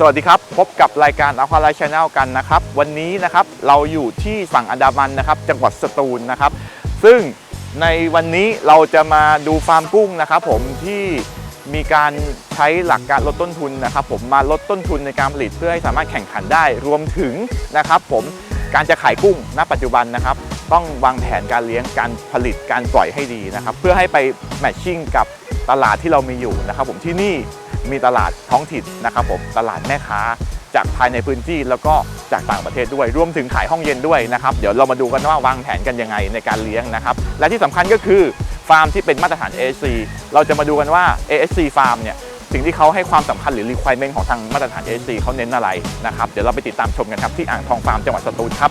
สวัสดีครับ พบกับรายการ a q u a l i f e Channel กันนะครับ วันนี้นะครับเราอยู่ที่ฝั่งอันดามันนะครับ จังหวัดสตูลนะครับ ซึ่งในวันนี้เราจะมาดูฟาร์มกุ้งนะครับ ผมที่มีการใช้หลักการลดต้นทุนนะครับ ผมมาลดต้นทุนในการผลิตเพื่อให้สามารถแข่งขันได้รวมถึงนะครับ ผมการจะขายกุ้งณ ปัจจุบันนะครับ ต้องวางแผนการเลี้ยงการผลิตการปล่อยให้ดีนะครับ เพื่อให้ไปแมทชิ่งกับตลาดที่เรามีอยู่นะครับ ผมที่นี่ มีตลาดท้องถิ่นนะครับผมตลาดแม่ค้าจากภายในพื้นที่แล้วก็จากต่างประเทศด้วย รวมถึงขายห้องเย็นด้วยนะครับ เดี๋ยวเรามาดูกันว่าวางแผนกันยังไงในการเลี้ยงนะครับ และที่สำคัญก็คือฟาร์มที่เป็นมาตรฐาน ASC เราจะมาดูกันว่า ASC ฟาร์มเนี่ยสิ่งที่เขาให้ความสำคัญหรือ requirement ของทางมาตรฐาน ASC เขาเน้นอะไรนะครับ เดี๋ยวเราไปติดตามชมกันครับที่อ่างทองฟาร์มจังหวัดสตูลครับ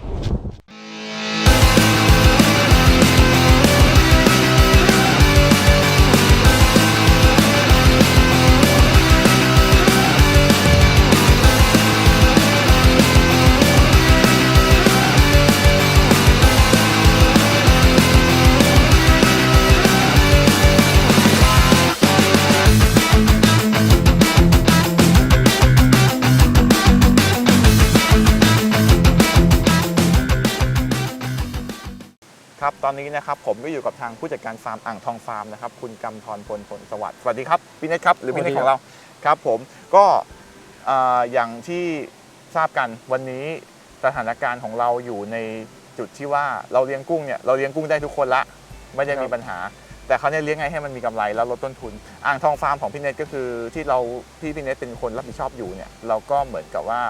นนี้นะครับผมก็อยู่กับทางผู้จัดการฟาร์มอ่างทองฟาร์มนะครับคุณกำธรพลผลสวัสดิ์สวัสดีครับพี่เนทครับหรือพี่เนทสวัสดีของเราครับผมก็เอ่ออย่างที่ทราบกันวันนี้สถานการณ์ของเราอยู่ในจุดที่ว่าเราเลี้ยงกุ้งเนี่ยเราเลี้ยงกุ้งได้ทุกคนละไม่ได้มีปัญหา แต่เขาเนี่ยเลี้ยงไงให้มันมีกำไรแล้วลดต้นทุน อ่างทองฟาร์มของพี่เนทก็คือที่เราที่พี่เนทเป็นคนรับผิดชอบอยู่เนี่ยเราก็เหมือนกับว่า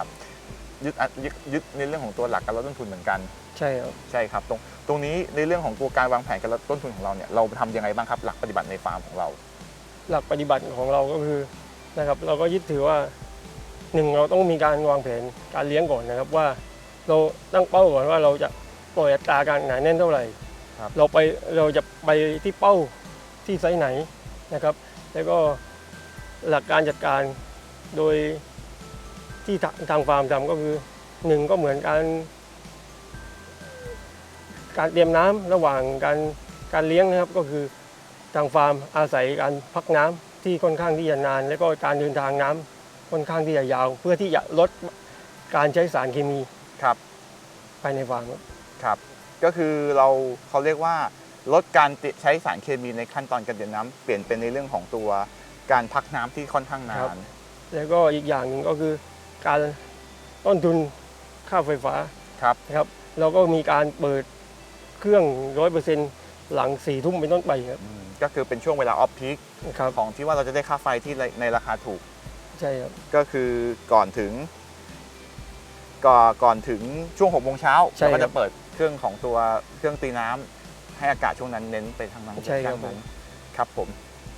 ยึดยึดยึดในเรื่องของตัวหลักการลดต้นทุนเหมือนกัน ใช่ครับ ใช่ครับตรงตรงนี้ในเรื่องของตัวการวางแผนการลดต้นทุนของเราเนี่ยเราทำยังไงบ้างครับ หลักปฏิบัติในฟาร์มของเรา หลักปฏิบัติของเราก็คือนะครับเราก็ยึดถือว่าหนึ่งเราต้องมีการวางแผนการเลี้ยงก่อนนะครับว่า เราตั้งเป้าก่อนว่าเราจะปล่อยอัตราการหนาแน่นเท่าไหร่ครับ เราไปเราจะไปที่เป้าที่ไซส์ไหนนะครับ แล้วก็หลักการจัดการโดย ที่ทาทางฟาร์มทำก็คือหนึ่งก็เหมือนการ การเตรียมน้ำระหว่างการการเลี้ยงนะครับก็คือทางฟาร์มอาศัยการพักน้ำที่ค่อนข้างที่จะนาน แล้วก็การเดินทางน้ำค่อนข้างที่จะยาว เพื่อที่จะลดการใช้สารเคมีครับภายในฟาร์มครับครับก็คือเราเขาเรียกว่าลดการติใช้สารเคมีในขั้นตอนการเดินน้ำเปลี่ยนเป็นในเรื่องของตัวการพักน้ำที่ค่อนข้างนานแล้วก็อีกอย่างหนึ่งก็คือ การต้นทุนค่าไฟฟ้าครับนะครับ เราก็มีการเปิดเครื่องร้อยเปอร์เซ็นต์หลังสี่ทุ่มเป็นต้นไปครับอืมก็คือเป็นช่วงเวลาออฟพีคนะครับของที่ว่าเราจะได้ค่าไฟที่ในในราคาถูก ใช่ครับ ก็คือก่อนถึงก่อนก่อนถึงช่วง6กโมงเช้าใช่เราครับก็จะเปิดเครื่องของตัวเครื่องตีน้ำให้อากาศช่วงนั้นเน้นไปทางนั้นใช่ครับด้านนั้นครับผม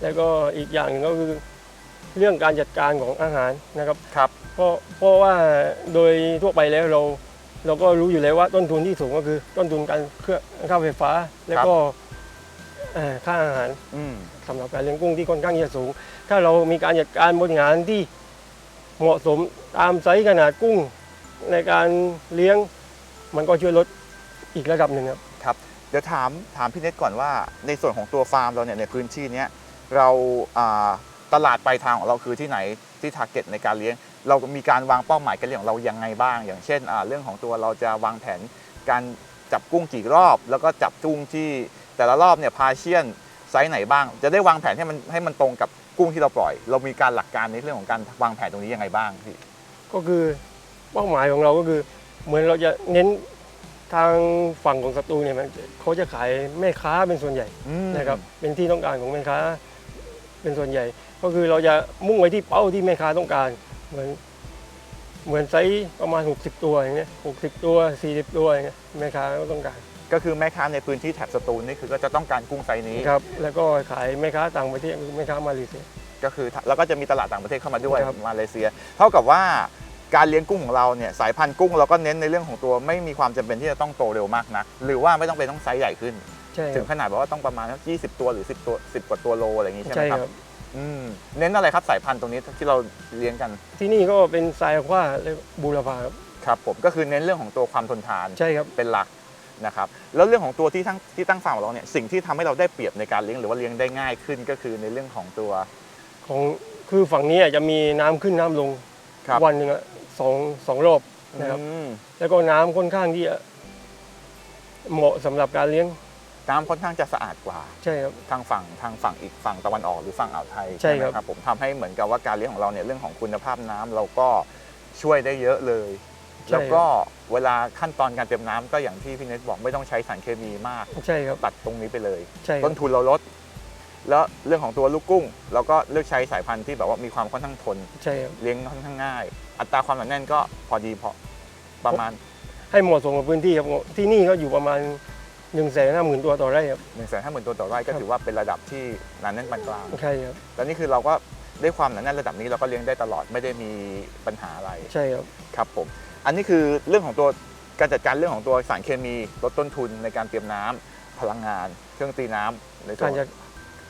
แล้วก็อีกอย่างหนึ่งก็คือ เรื่องการจัดการของอาหารนะครับครับเพราะเพราะว่าโดยทั่วไปแล้วเรา เราก็รู้อยู่แล้วว่าต้นทุนที่สูงก็คือต้นทุนการเครื่องค่าไฟฟ้า แล้วก็เอ่อค่าอาหารอืมสำหรับการเลี้ยงกุ้งที่ค่อนข้างที่จะสูง ถ้าเรามีการจัดการบริหารที่เหมาะสมตามไซส์ขนาดกุ้งในการเลี้ยงมันก็ช่วยลดอีกระดับหนึ่งครับครับเดี๋ยวถามถามพี่เน็ตก่อนว่าในส่วนของตัวฟาร์มเราเนี่ยในพื้นที่เนี้ยเราอ่า ตลาดปลายทางของเราคือที่ไหนที่ทาร์เก็ตในการเลี้ยง เรามีการวางเป้าหมายการเลี้ยงของเรายังไงบ้าง อย่างเช่นอ่าเรื่องของตัวเราจะวางแผนการจับกุ้งกี่รอบ แล้วก็จับกุ้งที่แต่ละรอบเนี่ยพาเชียนไซส์ไหนบ้าง จะได้วางแผนให้มันให้มันตรงกับกุ้งที่เราปล่อย เรามีการหลักการในเรื่องของการวางแผนตรงนี้ยังไงบ้างพี่ก็คือเป้าหมายของเราก็คือ เหมือนเราจะเน้นทางฝั่งของสตูเนี่ยมันเขาจะขายแม่ค้าเป็นส่วนใหญ่อืมนะครับเป็นที่ต้องการของแม่ค้าเป็นส่วนใหญ่ ก็คือเราจะมุ่งไปที่เป้าที่แม่ค้าต้องการ เหมือนเหมือนไซส์ประมาณ 60 ตัวอย่างเงี้ย60ตัว 40 ตัวอย่างเงี้ยแม่ค้าก็ต้องการก็คือแม่ค้าในพื้นที่แถบสตูลนี่คือก็จะต้องการกุ้งไซส์นี้ครับแล้วก็ขายแม่ค้าต่างประเทศคือแม่ค้ามาเลเซียก็คือแล้วก็จะมีตลาดต่างประเทศเข้ามาด้วยครับมาเลเซีย เท่ากับว่าการเลี้ยงกุ้งของเราเนี่ยสายพันธุ์กุ้งเราก็เน้นในเรื่องของตัวไม่มีความจำเป็นที่จะต้องโตเร็วมากนักหรือว่าไม่ต้องเป็นต้องไซส์ใหญ่ขึ้นใช่คถึรังบขนาดแบบว่าต้องประมาณสัก20 ตัวหรือ 10 ตัว 10 กว่าตัวโลอะไรอย่างงี้ใช่ไหมใช่คครัรับบ อืมเน้นอะไรครับสายพันธุ์ตรงนี้ที่เราเลี้ยงกันที่นี่ก็เป็นทรายคว้าและบูรพาครับครับ ผมก็คือเน้นเรื่องของตัวความทนทานใช่ครับ เป็นหลักนะครับแล้วเรื่องของตัวที่ทั้งที่ตั้งฟาร์มของเราเนี่ยสิ่งที่ทำให้เราได้เปรียบในการเลี้ยงหรือว่าเลี้ยงได้ง่ายขึ้นก็คือในเรื่องของตัว ของคือฝั่งนี้จะมีน้ำขึ้นน้ำลงครับ วันหนึ่งอะสองสองรอบนะครับ อืม แล้วก็น้ำค่อนข้างที่จะเหมาะสำหรับการเลี้ยง น้ำค่อนข้างจะสะอาดกว่า ใช่ครับ ทางฝั่งทางฝั่งอีกฝั่งตะวันออกหรือฝั่งอ่าวไทยใช่ไหมครับผมทำให้เหมือนกับว่าการเลี้ยงของเราเนี่ยเรื่องของคุณภาพน้ำเราก็ช่วยได้เยอะเลยแล้วก็เวลาขั้นตอนการเตรียมน้ำก็อย่างที่พี่เนทบอกไม่ต้องใช้สารเคมีมาก ใช่ครับตัดตรงนี้ไปเลย ใช่ครัต้บ นทุนเราลด แล้วเรื่องของตัวลูกกุ้งเราก็เลือกใช้สายพันธุ์ที่แบบว่ามีความค่อนข้างทน ใช่ครับ เลี้ยงค่อนข้างง่าย อัตราความหนาแน่นก็พอดีพอประมาณให้เหมาะสมกับพื้นที่ครับที่นี่ก็อยู่ประมาณ 1นึ่งแสนห้าหมื่นตัวต่อไร่ครับ 1นึ่งแสนห้าหมื่นตัวต่อไร่ก็ครับถือว่าเป็นระดับที่หนาแน่นปานกลางใช่ครับ แล้วนี่คือเราก็ได้ความหนาแน่นระดับนี้เราก็เลี้ยงได้ตลอดไม่ได้มีปัญหาอะไรใช่ครับ ครับผม อันนี้คือเรื่องของตัวการจัดการเรื่องของตัวสารเคมีลดต้นทุนในการเตรียมน้ำพลังงาน เครื่องตีน้ำในส่วกานรจะ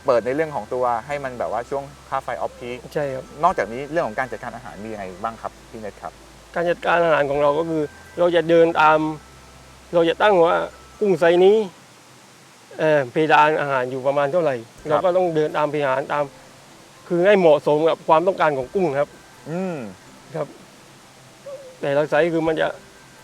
เปิดในเรื่องของตัวให้มันแบบว่าช่วงค่าไฟออฟพีคใช่ครับ นอกจากนี้เรื่องของการจัดการอาหารมียังไงบ้างครับพี่เน็ตครับ การจัดการอาหารของเราก็คือ เราจะเดินตาม เราจะตั้งว่า กุ้งไซส์นี้เอ่อเพดานอาหารอยู่ประมาณเท่าไหร่ เราก็ต้องเดินตามเพดานตาม คือให้เหมาะสมกับความต้องการของกุ้งครับ อืมครับ แต่ละไซส์คือมันจะ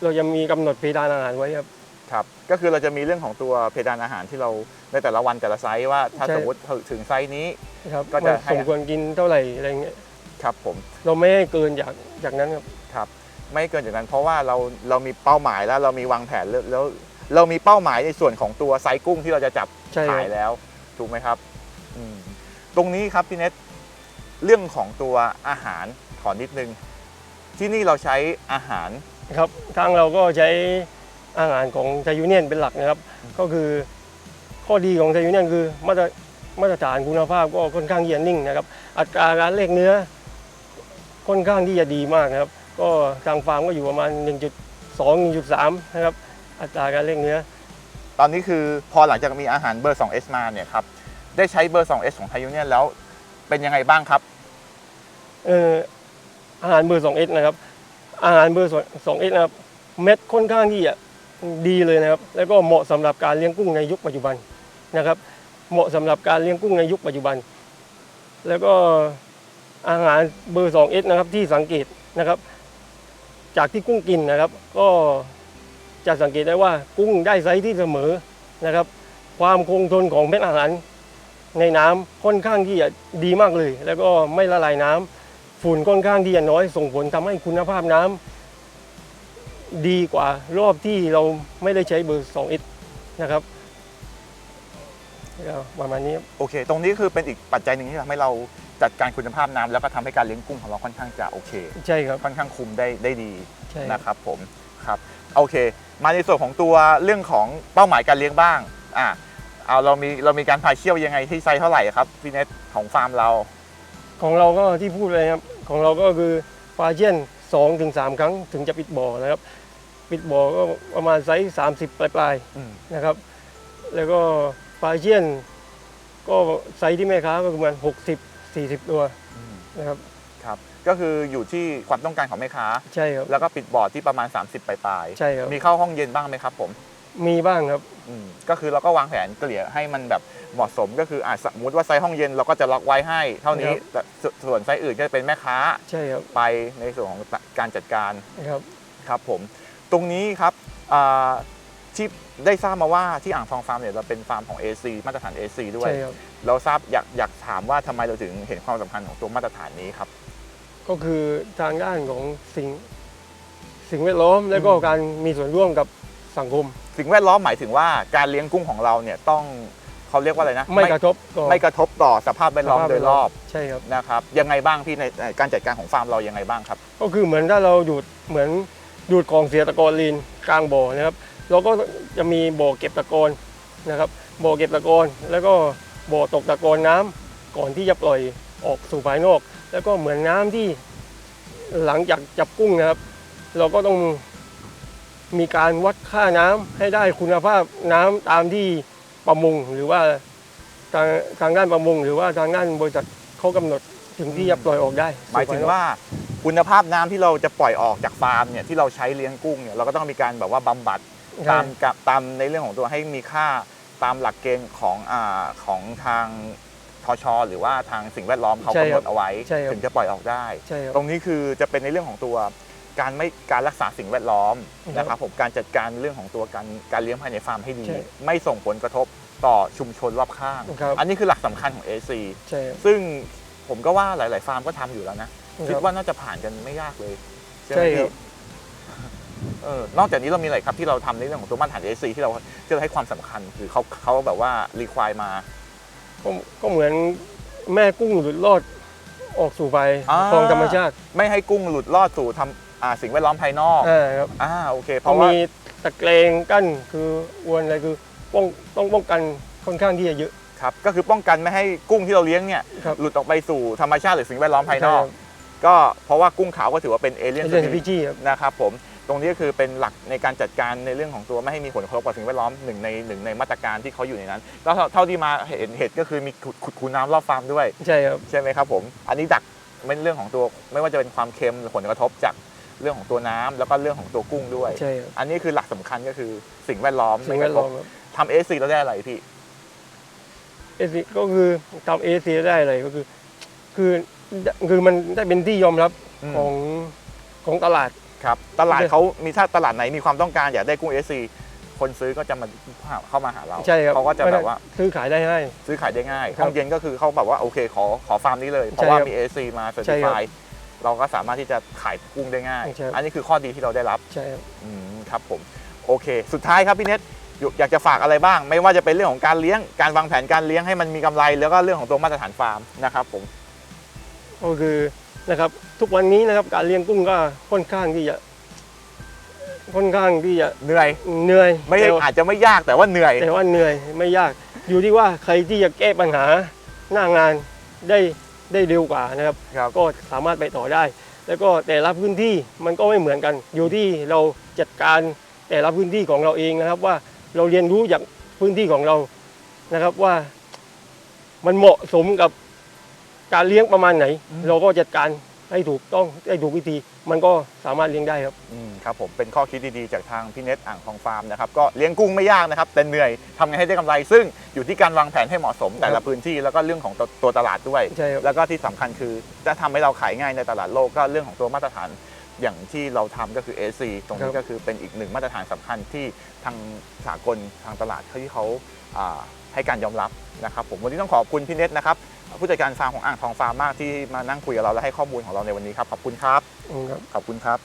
เราจะมีกำหนดเพดานอาหารไว้ครับครับ ก็คือเราจะมีเรื่องของตัวเพดานอาหารที่เราในแต่ละวันแต่ละไซส์ว่าถ้าใช่สมมติถึงไซส์นี้นะครับก็จะมันให้สมควรกินเท่าไหร่อะไรเงี้ยครับผมเราไม่ให้เกินจากจากนั้นครับครับ ไม่เกินจากนั้นเพราะว่าเราเรามีเป้าหมายแล้วเรามีวางแผนแล้วแล้ว เรามีเป้าหมายในส่วนของตัวไซส์กุ้งที่เราจะจับใช่ครับ ขายแล้ว ถูกไหมครับอืมตรงนี้ครับพี่เน็ตเรื่องของตัวอาหารขอนิดนึง ที่นี่เราใช้อาหาร ครับทางเราก็ใช้อาหารของไทยูเนียนเป็นหลักนะครับ ก็คือข้อดีของไทยูเนียนคือมาตรมาตรฐานคุณภาพก็ค่อนข้างที่จะนิ่งนะครับ อัตราการเลขเนื้อค่อนข้างที่จะดีมากนะครับ ก็ทางฟาร์มก็อยู่ประมาณ 1.2 1.3 นะครับ อัตราการเลขเนื้อ ตอนนี้คือพอหลังจากมีอาหารเบอร์ 2S มาเนี่ยครับ ได้ใช้เบอร์ 2S ของไทยยูเนียนแล้วเป็นยังไงบ้างครับ เอ่ออาหารเบอร์ 2S นะครับ อาหารเบอร์ 2S นะครับ เม็ดค่อนข้างที่จะดีเลยนะครับ แล้วก็เหมาะสำหรับการเลี้ยงกุ้งในยุคปัจจุบันนะครับ เหมาะสำหรับการเลี้ยงกุ้งในยุคปัจจุบัน แล้วก็อาหารเบอร์ 2S นะครับที่สังเกตนะครับ จากที่กุ้งกินนะครับ ก็ จะสังเกตได้ว่ากุ้งได้ไซส์ที่เสมอนะครับ ความคงทนของเม็ดอาหารในน้ำค่อนข้างที่จะดีมากเลย แล้วก็ไม่ละลายน้ำฝุ่นค่อนข้างที่จะน้อย ส่งผลทำให้คุณภาพน้ำดีกว่ารอบที่เราไม่ได้ใช้เบอร์ 2S นะครับก็ประมาณนี้ครับโอเค ตรงนี้คือเป็นอีกปัจจัยหนึ่งที่ทำให้เราจัดการคุณภาพน้ำแล้วก็ทำให้การเลี้ยงกุ้งของเราค่อนข้างจะโอเค ใช่ครับค่อนข้างคุมได้ได้ดีใช่นะครับผมครับ โอเค มาในส่วนของตัวเรื่องของเป้าหมายการเลี้ยงบ้างอะเอาเรามีเรามีการพาเชี่ยวยังไงที่ไซส์เท่าไหร่ครับพี่เนทของฟาร์มเรา ของเราก็ที่พูดเลยครับของเราก็คือฟาเชียนสองถึงสามครั้งถึงจะปิดบ่อนะครับ ปิดบ่อก็ประมาณไซส์สามสิบปลายๆอืมนะครับ แล้วก็ปลาเชียนก็ไซส์ที่แม่ค้าก็ประมาณ60 40ตัวอืมนะครับ ครับ ก็คืออยู่ที่ความต้องการของแม่ค้า ใช่ครับ แล้วก็ปิดบอร์ดที่ประมาณ 30ปลายๆใช่ครับ มีเข้าห้องเย็นบ้างไหมครับผมมีบ้างครับ อืมก็คือเราก็วางแผนเกลี่ยให้มันแบบเหมาะสมก็คืออะสมมติว่าไซส์ห้องเย็นเราก็จะล็อกไว้ให้ เท่านี้ครับ แต่สส่วนไซส์อื่นก็จะเป็นแม่ค้าใช่ครับไปในส่วนของการจัดการนะครับ ครับผม ตรงนี้ครับอ่าที่ได้ทราบมาว่าที่อ่างทองฟาร์มเนี่ยเราเป็นฟาร์มของ AC มาตรฐาน AC ด้วย ใช่ครับ เราทราบอยากอยากถามว่าทำไมเราถึงเห็นความสำคัญของตัวมาตรฐานนี้ครับ ก็คือทางด้านของสิ่งสิ่งแวดล้อมแล้วก็อืมการมีส่วนร่วมกับสังคม สิ่งแวดล้อมหมายถึงว่าการเลี้ยงกุ้งของเราเนี่ยต้องเขาเรียกว่าอะไรนะไม่กระทบต่อไม่กระทบต่อสภาพแวดล้อมโดยรอบใช่ครับนะครับยังไงบ้างพี่ในในการจัดการของฟาร์มเรายังไงบ้างครับ ก็คือเหมือนถ้าเราดูดเหมือนดูดของเสียตะกอนลีนกลางบ่อนะครับเราก็จะมีบ่อเก็บตะกอนนะครับบ่อเก็บตะกอนแล้วก็บ่อตกตะกอนน้ำก่อนที่จะปล่อย ออกสู่ภายนอก แล้วก็เหมือนน้ำที่หลังจากจับกุ้งนะครับ เราก็ต้องมีการวัดค่าน้ำให้ได้คุณภาพน้ำตามที่ประมงหรือว่าทางทางด้านประมง หรือว่าทางด้านบริษัทเขากำหนดถึงที่จะปล่อยออกได้ หมายถึงว่าคุณภาพน้ำที่เราจะปล่อยออกจากฟาร์มเนี่ยที่เราใช้เลี้ยงกุ้งเนี่ยเราก็ต้องมีการแบบว่าบำบัดใช่ตามกับตามในเรื่องของตัวให้มีค่าตามหลักเกณฑ์ของอ่าของทาง ทชหรือว่าทางสิ่งแวดล้อมเขาใช่กำหคนรับดเอาไว้ ใช่ครับ ถึงจะปล่อยออกได้ ใช่ครับ ตรงนี้คือจะเป็นในเรื่องของตัวการไม่การรักษาสิ่งแวดล้อมครับนะครับผมการจัดการเรื่องของตัวการการเลี้ยงภายในฟาร์มให้ดี ใช่ไม่ส่งผลกระทบต่อชุมชนรอบข้าง ครับ อันนี้คือหลักสำคัญของ AC ใช่ครับ ซึ่งผมก็ว่าหลาย ๆ ฟาร์มก็ทำอยู่แล้วนะครับคิดว่าน่าจะผ่านกันไม่ยากเลยใช่ไหใช่มครัพี่บเออนอกจากนี้เรามีอะไรครับที่เราทำในเรื่องของตัวมาตรฐาน AC ที่เราที่เราให้ความสำคัญคือเขาเขาแบบว่ารีควายมา ก็ก็เหมือนแม่กุ้งหลุดรอดออกสู่ไปอ่า คลองธรรมชาติไม่ให้กุ้งหลุดลอดสู่ทำอ่าสิ่งแวดล้อมภายนอกอ่าครับอ่าโอเค เพต้องราะว่ามีตะเกรงกั้นคืออวนอะไรคือป้องต้องป้องกันค่อนข้างที่จะเยอะ ครับก็คือป้องกันไม่ให้กุ้งที่เราเลี้ยงเนี่ยครับ หลุดออกไปสู่ธรรมชาติหรือสิ่งแวดล้อมภายนอกใช่ครับก็เพราะว่ากุ้งขาวก็ถือว่าเป็นเอเลี่ยนเรื่องพีจีครับ นะครับผม ตรงนี้ก็คือเป็นหลักในการจัดการในเรื่องของตัวไม่ให้มีผลกระทบกับสิ่งแวดล้อมหนึ่งในหนึ่งในมาตรการที่เขาอยู่ในนั้นแล้วเท่าเท่าที่มาเห็นเหตุก็คือมีขุดขุดคูน้ำรอบฟาร์มด้วย ใช่ครับ ใช่ไหมครับผม อันนี้ดักเป็นเรื่องของตัวไม่ว่าจะเป็นความเค็มหรือผลกระทบจากเรื่องของตัวน้ำแล้วก็เรื่องของตัวกุ้งด้วย ใช่ครับอันนี้คือหลักสำคัญก็คือสิ่งแวดล้อมสิ่งแวดล้อมครับทำเอซีเราได้อะไรพี่ เอซีก็คือทำเอซีได้เลยก็คือ คือคือมันได้เป็นที่ยอมรับอืม ของของตลาด ครับตลาดใช่เขามีถ้าตลาดไหนมีความต้องการอยากได้กุ้งเอซีคนซื้อก็จะมาเข้ามาหาเราใช่ครับเขาก็จะแบบว่าซื้อขายได้ง่ายซื้อขายได้ง่ายครับห้องเย็นก็คือเขาแบบว่าโอเคขอขอฟาร์มนี้เลย เพราะใช่ว่าครับมี AC มาเซอร์ใช่ติครัฟาบยเราก็สามารถที่จะขายกุ้งได้ง่ายใช่ครับอันนี้คือข้อดีที่เราได้รับใช่ครับอืมครับผมโอเค สุดท้ายครับพี่เน็ตอยู่อยากจะฝากอะไรบ้าง ไม่ว่าจะเป็นเรื่องของการเลี้ยงการวางแผนการเลี้ยงให้มันมีกำไร แล้วก็เรื่องของตัวมาตรฐานฟาร์มนะครับผมก็คือ นะครับ ทุกวันนี้นะครับการเลี้ยงกุ้งก็ค่อนข้างที่จะค่อนข้างที่จะเหนื่อย เหนื่อยไม่ได้แต่ว่าอาจจะไม่ยากแต่ว่าเหนื่อย แต่ว่าเหนื่อยไม่ยาก อยู่ที่ว่าใครที่จะแก้ปัญหาหน้างานได้ได้เร็วกว่านะครับ ครับ ก็สามารถไปต่อได้ แล้วก็แต่ละพื้นที่มันก็ไม่เหมือนกัน อยู่ที่เราจัดการแต่ละพื้นที่ของเราเองนะครับ ว่าเราเรียนรู้จากพื้นที่ของเรานะครับว่า มันเหมาะสมกับ การเลี้ยงประมาณไหน เราก็จัดการให้ถูกต้องให้ถูกวิธี มันก็สามารถเลี้ยงได้ครับอืมครับผมเป็นข้อคิดดีๆจากทางพี่เน็ตอ่างทองฟาร์มนะครับก็เลี้ยงกุ้งไม่ยากนะครับแต่เหนื่อยทำไงให้ได้กำไร ซึ่งอยู่ที่การวางแผนให้เหมาะสมแต่ละพื้นที่แล้วก็เรื่องของตัวตัวตลาดด้วย ใช่ครับ แล้วก็ที่สำคัญคือจะทำให้เราขายง่ายในตลาดโลกก็เรื่องของตัวมาตรฐานอย่างที่เราทำก็คือ AC ตรงนี้ครับ ก็คือเป็นอีกหนึ่งมาตรฐานสำคัญที่ทางสากลทางตลาดที่เขาอ่าให้การยอมรับนะครับผมวันนี้ต้องขอบคุณพี่เน็ตนะครับ ผู้จัดการฟาร์มของอ่างทองฟาร์มมากที่มานั่งคุยกับเราและให้ข้อมูลของเราในวันนี้ครับขอบคุณครับอืมครับขอบคุณครับ